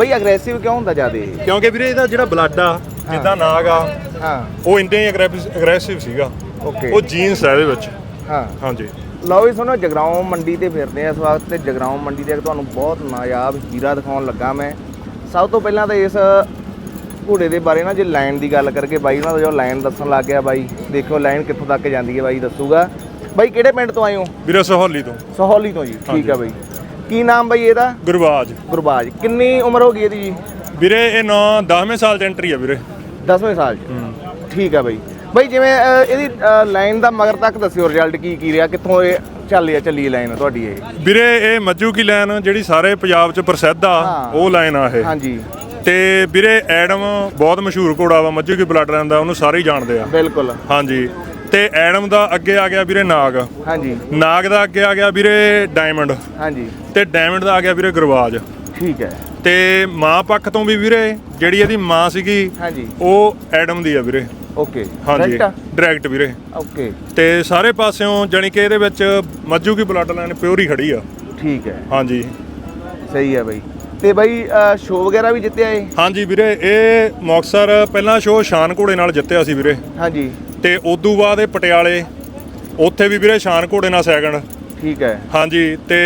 ਬਈ ਅਗਰੈਸਿਵ ਕਿਉਂ ਹੁੰਦਾ ਜਿਆਦੇ? ਕਿਉਂਕਿ ਵੀਰੇ ਇਹਦਾ ਜਿਹੜਾ ਬਲੱਡ ਆ ਜਿੱਦਾਂ ਨਾਗ ਆ ਹਾਂ। ਉਹ ਇੰਨੇ ਅਗਰੈਸਿਵ ਸੀਗਾ। ਓਕੇ ਉਹ ਜੀਨਸ ਹੈ ਇਹਦੇ ਵਿੱਚ। ਹਾਂ। ਹਾਂਜੀ। ਲਓ ਵੀ ਸੁਣੋ ਜਗਰਾਉਂ ਮੰਡੀ ਤੇ ਫਿਰਦੇ ਆ ਇਸ ਵਕਤ ਤੇ ਜਗਰਾਉਂ ਮੰਡੀ ਤੇ ਤੁਹਾਨੂੰ ਬਹੁਤ ਨਾਯਾਬ ਹੀਰਾ ਦਿਖਾਉਣ ਲੱਗਾ ਮੈਂ। ਸਭ ਤੋਂ ਪਹਿਲਾਂ ਤਾਂ ਇਸ ਘੋੜੇ ਦੇ ਬਾਰੇ ਨਾ ਜੇ ਲਾਈਨ ਦੀ ਗੱਲ ਕਰਕੇ ਬਾਈ ਉਹਨਾਂ ਦਾ ਜੋ ਲਾਈਨ ਦੱਸਣ ਲੱਗ ਗਿਆ ਬਾਈ ਦੇਖੋ ਲਾਈਨ ਕਿੱਥੋਂ ਤੱਕ ਜਾਂਦੀ ਹੈ ਬਾਈ ਦੱਸੂਗਾ। ਬਾਈ ਕਿਹੜੇ ਪਿੰਡ ਤੋਂ ਆਏ ਹੋ? ਵੀਰੇ ਸਹੌਲੀ ਤੋਂ। ਸਹੌਲੀ ਤੋਂ ਜੀ ਠੀਕ ਆ ਬਾਈ। ਕੀ ਨਾਮ ਬਾਈ ਇਹਦਾ? ਗੁਰਬਾਜ। ਗੁਰਬਾਜ। ਕਿੰਨੀ ਉਮਰ ਹੋ ਗਈ ਇਹਦੀ ਜੀ? ਵੀਰੇ ਇਹ ਨੌ 10ਵੇਂ ਸਾਲ ਚ ਐਂਟਰੀ ਆ ਵੀਰੇ। 10ਵੇਂ ਸਾਲ 'ਚ। ਠੀਕ ਆ ਬਾਈ। ਬਾਈ ਜਿਵੇਂ ਇਹਦੀ ਲਾਈਨ ਦਾ ਮਗਰ ਤੱਕ ਦੱਸਿਓ ਰਿਜ਼ਲਟ ਕੀ ਕੀ ਰਿਹਾ ਕਿੱਥੋਂ ਇਹ ਚੱਲੀ ਆ ਚੱਲੀ ਲਾਈਨ ਤੁਹਾਡੀ ਇਹ? ਵੀਰੇ ਇਹ ਮੱਜੂ ਕੀ ਲਾਈਨ ਜਿਹੜੀ ਸਾਰੇ ਪੰਜਾਬ ਚ ਪ੍ਰਸਿੱਧ ਆ ਹਾਂ। ਉਹ ਲਾਈਨ ਆ ਇਹ। ਹਾਂਜੀ। ਤੇ ਵੀਰੇ ਐਡਮ ਬਹੁਤ ਮਸ਼ਹੂਰ ਘੋੜਾ ਵਾ ਮੱਜੂ ਕੀ ਬਲੱਡ ਲਾਈਨ ਦਾ ਉਹਨੂੰ ਸਾਰੇ ਹੀ ਜਾਣਦੇ ਆ। ਬਿਲਕੁਲ। ਹਾਂਜੀ। ਤੇ ਐਡਮ ਦਾ ਅੱਗੇ ਆ ਗਿਆ ਵੀਰੇ ਨਾਗ। ਹਾਂਜੀ। ਨਾਗ ਦਾ ਅੱਗੇ ਆ ਗਿਆ ਵੀਰੇ ਡਾਇਮੰਡ। ਹਾਂਜੀ। ਤੇ ਡਾਇਮੰਡ ਦਾ ਆ ਗਿਆ ਵੀਰੇ ਗੁਰਬਾਜ ਠੀਕ ਹੈ। ਤੇ ਮਾਂ ਪੱਖ ਤੋਂ ਵੀ ਵੀਰੇ ਜਿਹੜੀ ਇਹਦੀ ਮਾਂ ਸੀਗੀ ਹਾਂਜੀ। ਉਹ ਐਡਮ ਦੀ ਆ ਵੀਰੇ। ਓਕੇ। ਹਾਂਜੀ? ਡਾਇਰੈਕਟ ਵੀਰੇ। ਓਕੇ। ਤੇ ਸਾਰੇ ਪਾਸਿਓਂ ਜਾਣੀ ਕਿ ਇਹਦੇ ਵਿੱਚ ਮੱਜੂ ਕੀ ਬਲੱਡ ਲਾਈਨ ਪਿਓਰ ਹੀ ਖੜੀ ਆ। ਠੀਕ ਹੈ। ਹਾਂਜੀ। ਸਹੀ ਹੈ ਬਾਈ। ਤੇ ਬਾਈ ਸ਼ੋ ਵਗੈਰਾ ਵੀ ਜਿੱਤਿਆ ਇਹ? ਹਾਂਜੀ ਵੀਰੇ ਇਹ ਮੁਕਤਸਰ ਪਹਿਲਾਂ ਸ਼ੋਅ ਸ਼ਾਨ ਘੋੜੇ ਨਾਲ ਜਿੱਤਿਆ ਸੀ ਵੀਰੇ। ਹਾਂਜੀ। ਤੇ ਉਦੋਂ ਬਾਅਦ ਇਹ ਪਟਿਆਲੇ ਉੱਥੇ ਵੀ ਵੀਰੇ ਸ਼ਾਨ ਘੋੜੇ ਨਾਲ ਸੈਕੰਡ। ਠੀਕ ਹੈ। ਹਾਂਜੀ ਤੇ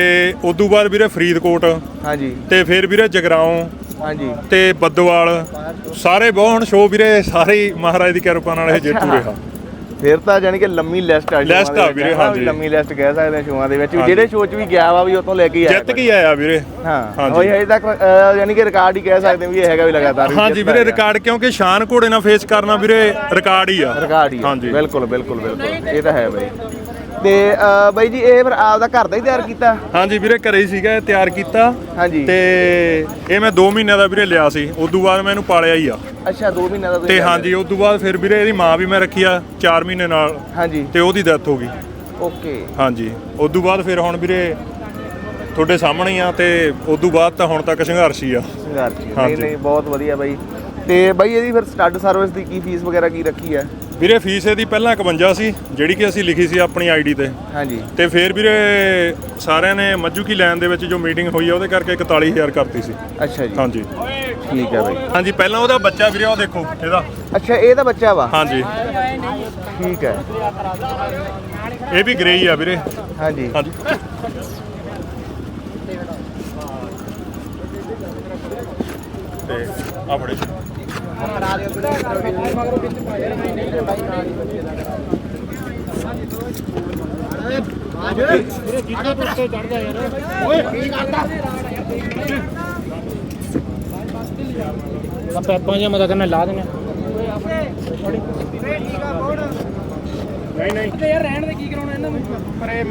ਉਦੋਂ ਬਾਅਦ ਵੀਰੇ ਫਰੀਦਕੋਟ ਹਾਂਜੀ। ਤੇ ਫਿਰ ਵੀਰੇ ਜਗਰਾਉਂ ਹਾਂਜੀ। ਤੇ ਬੱਦੋਵਾਲ ਸਾਰੇ ਬਹੁਤ ਸ਼ੋਅ ਵੀਰੇ ਸਾਰੇ ਹੀ ਮਹਾਰਾਜ ਦੀ ਕਿਰਪਾ ਨਾਲ ਇਹ ਜੇਤੂ। ਰਿਹਾ। ਫਿਰ ਤਾਂ ਜਾਨੀ ਕਿ ਲੰਮੀ ਲਿਸਟ ਆ ਦੇ ਆ ਵੀਰੇ, ਹਾਂਜੀ। ਲੰਮੀ ਲਿਸਟ ਕਹਿ ਸਕਦੇ ਆ ਸ਼ੋਆਂ ਦੇ ਵਿੱਚ ਵੀ। ਜਿਹੜੇ ਸ਼ੋਅ 'ਚ ਵੀ ਗਿਆ ਵਾ ਵੀ ਉਤੋਂ ਲੈ ਕੇ ਆਇਆ ਜਿੱਤ ਕੇ ਆਇਆ ਵੀਰੇ ਹਾਂ। ਉਹ ਹਜੇ ਤੱਕ ਯਾਨੀ ਕਿ ਰਿਕਾਰਡ ਹੀ ਕਹਿ ਸਕਦੇ ਵੀ ਇਹ ਹੈਗਾ ਵੀ ਲਗਾਤਾਰ ਹਾਂਜੀ ਵੀਰੇ। ਰਿਕਾਰਡ ਕਿਉਂਕਿ ਸ਼ਾਨ ਘੋੜੇ ਨਾਲ ਫੇਸ ਕਰਨਾ ਵੀਰੇ ਰਿਕਾਰਡ ਹੀ ਆ ਰਿਕਾਰਡ ਹੀ। ਹਾਂਜੀ। ਬਿਲਕੁਲ ਬਿਲਕੁਲ ਬਿਲਕੁਲ ਇਹ ਤਾਂ ਹੈ ਬਾਈ ਤੇ ਅ, ਬਾਈ ਜੀ ਇਹ ਫਿਰ ਆਪਦਾ ਘਰ ਦਾ ਹੀ ਤਿਆਰ ਕੀਤਾ? ਹਾਂਜੀ ਵੀਰੇ ਘਰੇ ਹੀ ਸੀਗਾ ਇਹ ਤਿਆਰ ਕੀਤਾ। ਹਾਂਜੀ। ਤੇ ਇਹ ਮੈਂ 2 ਮਹੀਨਿਆਂ ਦਾ ਵੀਰੇ ਲਿਆ ਸੀ। ਉਦੋਂ ਬਾਅਦ ਮੈਂ ਇਹਨੂੰ ਪਾਲਿਆ ਹੀ ਆ। ਅੱਛਾ 2 ਮਹੀਨਿਆਂ ਦਾ ਤੁਸੀਂ ਤੇ ਹਾਂਜੀ ਉਦੋਂ ਬਾਅਦ ਫਿਰ ਵੀਰੇ ਇਹਦੀ ਮਾਂ ਵੀ ਮੈਂ ਰੱਖੀ ਆ 4 ਮਹੀਨੇ ਨਾਲ। ਹਾਂਜੀ। ਤੇ ਉਹਦੀ ਡੈਥ ਹੋ ਗਈ। ਓਕੇ। ਹਾਂਜੀ। ਉਦੋਂ ਬਾਅਦ ਫਿਰ ਹੁਣ ਵੀਰੇ ਤੁਹਾਡੇ ਸਾਹਮਣੇ ਹੀ ਆ ਤੇ ਉਦੋਂ ਬਾਅਦ ਤਾਂ ਹੁਣ ਤੱਕ ਸੰਘਰਸ਼ ਹੀ ਆ। ਸੰਘਰਸ਼ ਨਹੀਂ ਹਾਂਜੀ। ਨਹੀਂ ਬਹੁਤ ਵਧੀਆ ਬਾਈ। ਤੇ ਬਾਈ ਇਹਦੀ ਫਿਰ ਸਟੱਡ ਸਰਵਿਸ ਦੀ ਕੀ ਫੀਸ ਵਗੈਰਾ ਕੀ ਰੱਖੀ ਹੈ ਵੀਰੇ ਫੀਸ ਇਹਦੀ ਪਹਿਲਾਂ 51 ਸੀ ਜਿਹੜੀ ਕਿ ਅਸੀਂ ਲਿਖੀ ਸੀ ਆਪਣੀ ਆਈਡੀ ਤੇ। ਹਾਂਜੀ। ਤੇ ਫਿਰ ਵੀਰੇ ਸਾਰਿਆਂ ਨੇ ਮੱਜੂ ਕੀ ਲੈਣ ਦੇ ਵਿੱਚ ਜੋ ਮੀਟਿੰਗ ਹੋਈ ਆ ਉਹਦੇ ਕਰਕੇ 41000 ਕਰਤੀ ਸੀ। ਅੱਛਾ ਜੀ। ਹਾਂਜੀ। ਠੀਕ ਹੈ ਬਾਈ। ਹਾਂਜੀ ਪਹਿਲਾਂ ਉਹਦਾ ਬੱਚਾ ਵੀਰੇ ਉਹ ਦੇਖੋ ਇਹਦਾ। ਅੱਛਾ ਇਹ ਤਾਂ ਬੱਚਾ ਵਾ? ਹਾਂਜੀ। ਠੀਕ ਹੈ ਇਹ ਵੀ ਗ੍ਰੇ ਹੀ ਆ ਵੀਰੇ। ਹਾਂਜੀ। ਹਾਂਜੀ। ਤੇ ਆ ਬੜੇ ਪੈਪਾਂ ਜਿਹਾ ਮਦਦ ਕਰਨਾ ਲਾ ਦੇਣਾ ਨਹੀਂ ਨਹੀਂ ਤੇ ਯਾਰ ਰਹਿਣ ਦੇ ਕੀ ਕਰਾਉਣਾ ਇਹਨਾਂ ਨੂੰ ਪਰੇ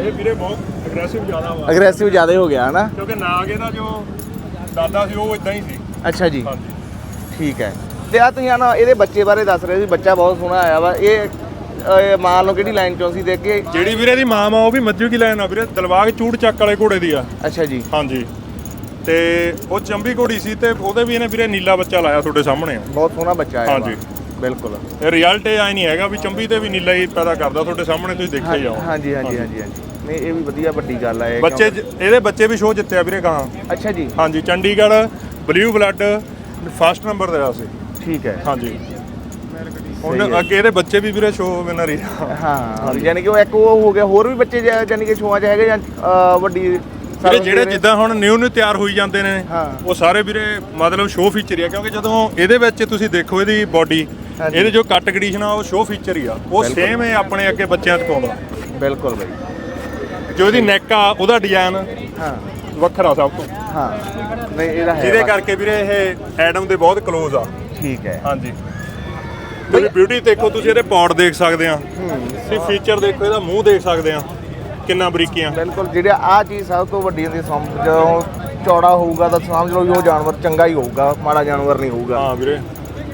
ਇਹ ਵੀਰੇ ਬਹੁਤ ਅਗਰੈਸਿਵ ਜ਼ਿਆਦਾ ਵਾ ਅਗਰੈਸਿਵ ਜ਼ਿਆਦਾ ਹੋ ਗਿਆ ਹਨਾ ਕਿਉਂਕਿ ਨਾਗ ਇਹਦਾ ਜੋ ਦਾਦਾ ਸੀ ਉਹ ਇਦਾਂ ਹੀ ਸੀ। ਅੱਛਾ ਜੀ। ਹਾਂਜੀ। ਠੀਕ ਹੈ। ਤੇ ਆ ਤੁਸੀਂ ਨਾ ਇਹਦੇ ਬੱਚੇ ਬਾਰੇ ਦੱਸ ਰਹੇ ਸੀ ਬੱਚਾ ਬਹੁਤ ਸੋਹਣਾ ਆਇਆ ਵਾ। ਇਹ ਇਹ ਮੰਨ ਲਓ ਕਿਹੜੀ ਲਾਈਨ ਚੋਂ ਸੀ ਦੇਖ ਕੇ? ਜਿਹੜੀ ਵੀਰੇ ਦੀ ਮਾਂ ਆ ਉਹ ਵੀ ਮੱਜੂ ਕੀ ਲੈਣ ਆ ਵੀਰੇ ਦਲਵਾਗ ਚੂੜ ਚੱਕ ਵਾਲੇ ਘੋੜੇ ਦੀ ਆ। ਅੱਛਾ ਜੀ। ਹਾਂਜੀ। ਤੇ ਉਹ ਚੰਬੀ ਘੋੜੀ ਸੀ ਤੇ ਉਹਦੇ ਵੀ ਇਹਨੇ ਵੀਰੇ ਨੀਲਾ ਬੱਚਾ ਲਾਇਆ ਤੁਹਾਡੇ ਸਾਹਮਣੇ। ਆ ਬਹੁਤ ਸੋਹਣਾ ਬੱਚਾ ਆਇਆ ਹਾਂਜੀ। ਬਿਲਕੁਲ। ਇਹ ਰਿਜ਼ਲਟ ਇਹ ਆਈ ਨਹੀਂ ਹੈਗਾ ਵੀ ਚੰਬੀ ਤੇ ਵੀ ਨੀਲਾ ਹੀ ਪੈਦਾ ਕਰਦਾ ਤੁਹਾਡੇ ਸਾਹਮਣੇ ਤੁਸੀਂ ਦੇਖਿਆ ਹੀ ਜਾਓ ਹਾਂਜੀ ਹਾਂਜੀ ਹਾਂਜੀ ਹਾਂਜੀ। ਨਹੀਂ ਇਹ ਵੀ ਵਧੀਆ ਵੱਡੀ ਗੱਲ ਹੈ ਇਹ ਬੱਚੇ ਜ- ਇਹਦੇ ਬੱਚੇ ਵੀ ਸ਼ੋਅ ਜਿੱਤਿਆ ਵੀਰੇ ਕਹਾਂ ਕਿਉਂ- ਅੱਛਾ ਜੀ। ਹਾਂਜੀ Chandigarh blue blood first number ਤੇ ਆ ਸੀ। ਠੀਕ ਹੈ। ਹਾਂਜੀ। ਸਹੀ ਹੁਣ ਹੈ। ਅੱਗੇ ਇਹਦੇ ਬੱਚੇ ਵੀ ਵੀਰੇ ਸ਼ੋਅ ਵਿਨਰ ਹੀ ਆ। ਹਾਂ ਯਾਨੀ ਕਿ ਉਹ ਇੱਕ ਉਹ ਹੋ ਗਿਆ ਹੋਰ ਵੀ ਬੱਚੇ ਜ- ਯਾਨੀ ਕਿ ਛੋਆਂ ਚ ਹੈਗੇ ਜਾਂ ਵੱਡੀ ਵੀਰੇ ਜਿਹੜੇ ਜਿੱਦਾਂ ਹੁਣ ਨਿਊ ਨਿਊ ਤਿਆਰ ਹੋਈ ਜਾਂਦੇ ਨੇ ਹਾਂ। ਉਹ ਸਾਰੇ ਵੀਰੇ ਮਤਲਬ ਸ਼ੋਅ ਫੀਚਰ ਹੀ ਆ ਕਿਉਂਕਿ ਜਦੋਂ ਇਹਦੇ ਵਿੱਚ ਤੁਸੀਂ ਦੇਖੋ ਇਹਦੀ ਬਾਡੀ ਹਾਂਜੀ। ਇਹਦੇ ਜੋ ਕੱਟ ਕੰਡੀਸ਼ਨ ਆ ਉਹ ਸ਼ੋਅ ਫੀਚਰ ਹੀ ਆ। ਉਹ ਬਿਲਕੁਲ। ਸੇਮ ਹੈ ਆਪਣੇ ਅੱਗੇ ਬੱਚਿਆਂ 'ਚ ਪਾਉਂਦਾ। ਬਿਲਕੁਲ ਬਾਈ। ਜੋ ਇਹਦੀ ਨੈਕ ਆ ਉਹਦਾ ਡਿਜ਼ਾਈਨ ਹਾਂ। ਵੱਖਰਾ ਸਭ ਤੋਂ। ਹਾਂ। ਨਹੀਂ ਇਹਦਾ ਹੈ ਜਿਹਦੇ। ਕਰਕੇ ਵੀਰੇ ਇਹ ਐਡਮ ਦੇ ਬਹੁਤ ਕਲੋਜ਼ ਆ। ਠੀਕ ਹੈ। ਹਾਂਜੀ। ਤੁਸੀਂ ਬਿਊਟੀ ਦੇਖੋ ਤੁਸੀਂ ਇਹਦੇ ਪੌੜ ਦੇਖ ਸਕਦੇ ਆ। ਤੁਸੀਂ ਫੀਚਰ ਦੇਖੋ ਇਹਦਾ ਮੂੰਹ ਦੇਖ ਸਕਦੇ ਆ। ਕਿੰਨਾ ਬਰੀਕੀਆਂ। ਬਿਲਕੁਲ ਜਿਹੜੇ ਆ ਚੀਜ਼ ਸਭ ਤੋਂ ਵੱਡੀ ਹੁੰਦੀ ਸਮ ਜਦੋਂ ਚੌੜਾ ਹੋਊਗਾ ਤਾਂ ਸਮਝ ਲਓ ਵੀ ਉਹ ਜਾਨਵਰ ਚੰਗਾ ਹੀ ਹੋਊਗਾ ਮਾੜਾ ਜਾਨਵਰ ਨਹੀਂ ਹੋਊਗਾ। ਹਾਂ ਵੀਰੇ।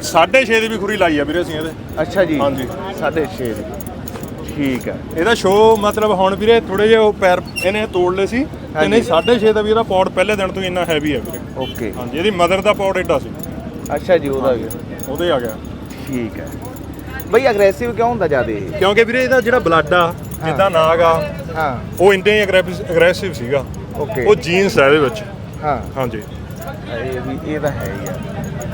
6.5 ਦੀ ਵੀ ਖੁਰੀ ਲਾਈ ਆ ਵੀਰੇ ਅਸੀਂ ਇਹਦੇ। ਅੱਛਾ ਜੀ। ਹਾਂਜੀ। 6.5 ਠੀਕ ਹੈ। ਇਹਦਾ ਸ਼ੋਅ ਮਤਲਬ ਹੁਣ ਵੀਰੇ ਥੋੜੇ ਜਿਹਾ ਉਹ ਪੈਰ ਇਹਨੇ ਤੋੜ ਲਏ ਸੀ। ਨਹੀਂ 6.5 ਦਾ ਵੀ ਇਹਦਾ ਪੌੜ ਪਹਿਲੇ ਦਿਨ ਤੋਂ ਹੀ ਇੰਨਾ ਹੈਵੀ ਹੈ ਵੀਰੇ। ਓਕੇ ਹਾਂਜੀ ਇਹਦੀ ਮਦਰ ਦਾ ਪੌੜ ਏਡਾ ਸੀ। ਅੱਛਾ ਜੀ ਉਹਦਾ ਵੀ। ਉਹਦੇ ਆ ਗਿਆ। ਠੀਕ ਹੈ। ਬਈ ਅਗਰੈਸਿਵ ਕਿਉਂ ਹੁੰਦਾ ਜਿਆਦੇ ਕਿਉਂਕਿ ਵੀਰੇ ਇਹਦਾ ਜਿਹੜਾ ਬਲੱਡ ਆ ਜਿੱਦਾਂ ਨਾਗ ਆ ਹਾਂ। ਉਹ ਇੰਨੇ ਅਗਰੈਸਿਵ ਸੀਗਾ। ਓਕੇ ਉਹ ਜੀਨਸ ਹੈ ਇਹਦੇ ਵਿੱਚ। ਹਾਂ। ਹਾਂਜੀ। ਇਹ ਵੀ ਇਹ ਤਾਂ ਹੈ ਹੀ ਆ।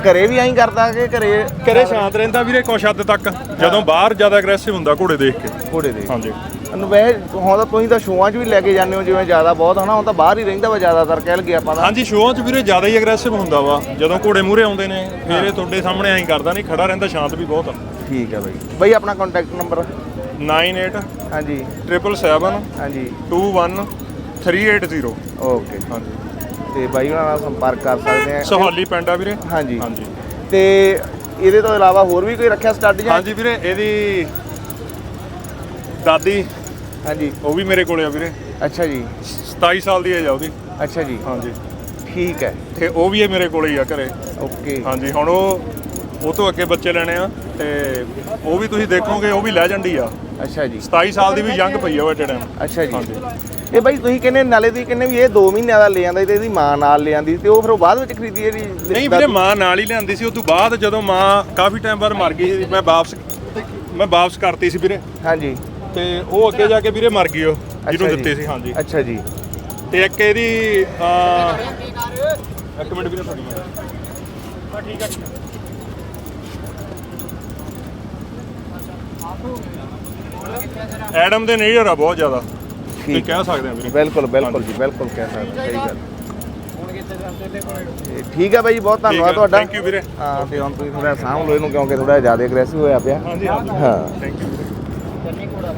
ਘਰੇ ਵੀ ਐਂ ਕਰਦਾ ਕਿ ਘਰੇ ਘਰੇ ਸ਼ਾਂਤ ਰਹਿੰਦਾ ਵੀਰੇ ਕੁਛ ਹੱਦ ਤੱਕ। ਜਦੋਂ ਬਾਹਰ ਜ਼ਿਆਦਾ ਐਗਰੈਸਿਵ ਹੁੰਦਾ ਘੋੜੇ ਦੇਖ ਕੇ। ਘੋੜੇ ਦੇ ਹਾਂਜੀ। ਨੂੰ ਵੈਸੇ ਹੁਣ ਤਾਂ ਤੁਸੀਂ ਤਾਂ ਸ਼ੋਆਂ 'ਚ ਵੀ ਲੈ ਕੇ ਜਾਂਦੇ ਹੋ ਜਿਵੇਂ ਜ਼ਿਆਦਾ ਬਹੁਤ ਹਨਾ? ਹੁਣ ਤਾਂ ਬਾਹਰ ਹੀ ਰਹਿੰਦਾ ਵਾ ਜ਼ਿਆਦਾਤਰ ਕਹਿ ਲਗੇ ਆਪਾਂ ਤਾਂ। ਹਾਂਜੀ ਸ਼ੋਆਂ 'ਚ ਵੀਰੇ ਜ਼ਿਆਦਾ ਹੀ ਐਗਰੈਸਿਵ ਹੁੰਦਾ ਵਾ। ਜਦੋਂ ਘੋੜੇ ਮੂਹਰੇ ਆਉਂਦੇ ਨੇ ਫਿਰ ਇਹ ਤੁਹਾਡੇ ਸਾਹਮਣੇ ਐਂ ਕਰਦਾ ਨਹੀਂ ਖੜਾ ਰਹਿੰਦਾ ਸ਼ਾਂਤ ਵੀ ਬਹੁਤ ਆ। ਠੀਕ ਹੈ ਬਾਈ। ਬਾਈ ਆਪਣਾ ਕੰਟੈਕਟ ਨੰਬਰ 98 ਹਾਂਜੀ। 777 ਹਾਂਜੀ। 21 380 ਓਕੇ। ਹਾਂਜੀ। ਤੇ ਬਾਈ ਉਹਨਾਂ ਨਾਲ ਸੰਪਰਕ ਕਰ ਸਕਦੇ ਆ ਸੋਹਾਲੀ ਪਿੰਡ ਆ ਵੀਰੇ। ਹਾਂਜੀ। ਹਾਂਜੀ। ਤੇ ਇਹਦੇ ਤੋਂ ਇਲਾਵਾ ਹੋਰ ਵੀ ਕੋਈ ਰੱਖਿਆ ਸਟੱਡ ਜਾਂ? ਹਾਂਜੀ ਵੀਰੇ ਇਹਦੀ ਦਾਦੀ ਹਾਂਜੀ। ਉਹ ਵੀ ਮੇਰੇ ਕੋਲੇ ਆ ਵੀਰੇ। ਅੱਛਾ ਜੀ। 27 ਸਾਲ ਦੀ ਏਜ ਆ ਉਹਦੀ। ਅੱਛਾ ਜੀ। ਹਾਂਜੀ। ਠੀਕ ਹੈ। ਤੇ ਉਹ ਵੀ ਇਹ ਮੇਰੇ ਕੋਲੇ ਹੀ ਆ ਘਰੇ। ਓਕੇ। ਹਾਂਜੀ ਹੁਣ ਉਹ ਉਹ ਤੋਂ ਅੱਗੇ ਬੱਚੇ ਲੈਣੇ ਆ ਤੇ ਉਹ ਵੀ ਤੁਸੀਂ ਦੇਖੋਗੇ ਉਹ ਵੀ ਲੈਜੈਂਡ ਹੀ ਆ। ਅੱਛਾ ਜੀ। 27 ਸਾਲ ਦੀ ਵੀ ਯੰਗ ਪਈ ਆ ਉਹ ਐਟ ਟਾਈਮ ਅੱਛਾ ਜੀ। ਹਾਂਜੀ। ਇਹ ਬਾਈ ਤੁਸੀਂ ਕਹਿੰਦੇ ਨਾਲੇ ਤੁਸੀਂ ਕਹਿੰਦੇ ਵੀ ਇਹ 2 ਮਹੀਨਿਆਂ ਦਾ ਲੈ ਆਂਦਾ ਤੇ ਇਹਦੀ ਮਾਂ ਨਾਲ ਲੈ ਆਂਦੀ ਤੇ ਉਹ ਫਿਰ ਉਹ ਬਾਅਦ ਵਿੱਚ ਖਰੀਦੀ ਇਹਦੀ ਨਹੀਂ ਵੀਰੇ ਮਾਂ ਨਾਲ ਹੀ ਲਿਆਂਦੀ ਸੀ ਉਸ ਤੋਂ ਬਾਅਦ ਜਦੋਂ ਮਾਂ ਕਾਫੀ ਟਾਈਮ ਬਾਅਦ ਮਰ ਗਈ ਸੀ ਮੈਂ ਵਾਪਸ ਮੈਂ ਵਾਪਸ ਕਰਤੀ ਸੀ ਵੀਰੇ। ਹਾਂਜੀ। ਤੇ ਉਹ ਅੱਗੇ ਜਾ ਕੇ ਵੀਰੇ ਮਰ ਗਈ ਉਹ ਜਿਹਨੂੰ। ਦਿੱਤੇ ਸੀ ਹਾਂਜੀ। ਅੱਛਾ ਜੀ। ਤੇ ਇੱਕ ਇਹਦੀ ਇੱਕ ਮਿੰਟ ਵੀਰੇ ਤੁਹਾਡੀ ਮੈਂ ਠੀਕ ਹੈ ਐਡਮ ਦੇ ਨੇੜਰ ਆ ਬਹੁਤ ਜ਼ਿਆਦਾ। ਠੀਕ। ਕਹਿ ਸਕਦੇ ਆ ਵੀਰੇ ਬਿਲਕੁਲ ਬਿਲਕੁਲ ਜੀ ਬਿਲਕੁਲ ਕਹਿ ਸਕਦੇ ਸਹੀ ਗੱਲ। ਤੇ ਠੀਕ ਹੈ ਬਾਈ ਜੀ, ਬਹੁਤ ਧੰਨਵਾਦ ਤੁਹਾਡਾ। ਥੈਂਕ ਯੂ ਵੀਰੇ। ਹਾਂ ਤੇ ਹੁਣ ਤੁਸੀਂ ਥੋੜਾ ਸਾਂਭ ਲਓ ਇਹਨੂੰ ਕਿਉਂਕਿ ਥੋੜਾ ਜ਼ਿਆਦਾ ਐਗਰੈਸਿਵ ਹੋਇਆ ਪਿਆ। ਹਾਂਜੀ ਹਾਂ। Thank you